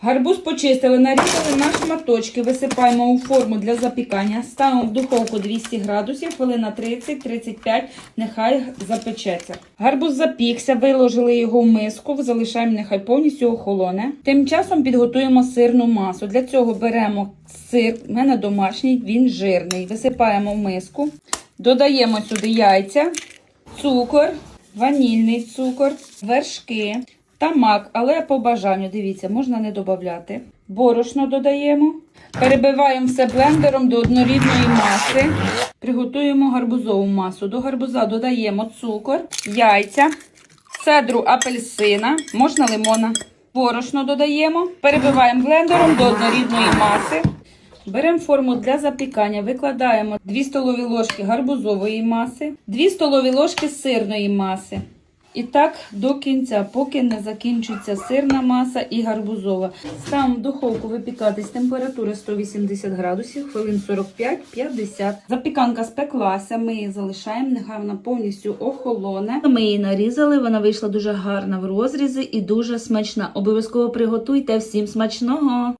Гарбуз почистили, нарізали на шматочки, висипаємо у форму для запікання, ставимо в духовку 200 градусів, хвилина 30-35, нехай запечеться. Гарбуз запікся, виложили його в миску, залишаємо нехай повністю охолоне. Тим часом підготуємо сирну масу. Для цього беремо сир, в мене домашній, він жирний. Висипаємо в миску, додаємо сюди яйця, цукор, ванільний цукор, вершки та мак, але по бажанню, дивіться, можна не додати. Борошно додаємо. Перебиваємо все блендером до однорідної маси. Приготуємо гарбузову масу. До гарбуза додаємо цукор, яйця, цедру апельсина, можна лимона. Борошно додаємо. Перебиваємо блендером до однорідної маси. Беремо форму для запікання, викладаємо 2 столові ложки гарбузової маси, 2 столові ложки сирної маси. І так до кінця, поки не закінчиться сирна маса і гарбузова. Ставимо в духовку випікатись температури 180 градусів, хвилин 45-50. Запіканка спеклася, ми її залишаємо, нехай вона повністю охолоне. Ми її нарізали, вона вийшла дуже гарна в розрізи і дуже смачна. Обов'язково приготуйте всім смачного!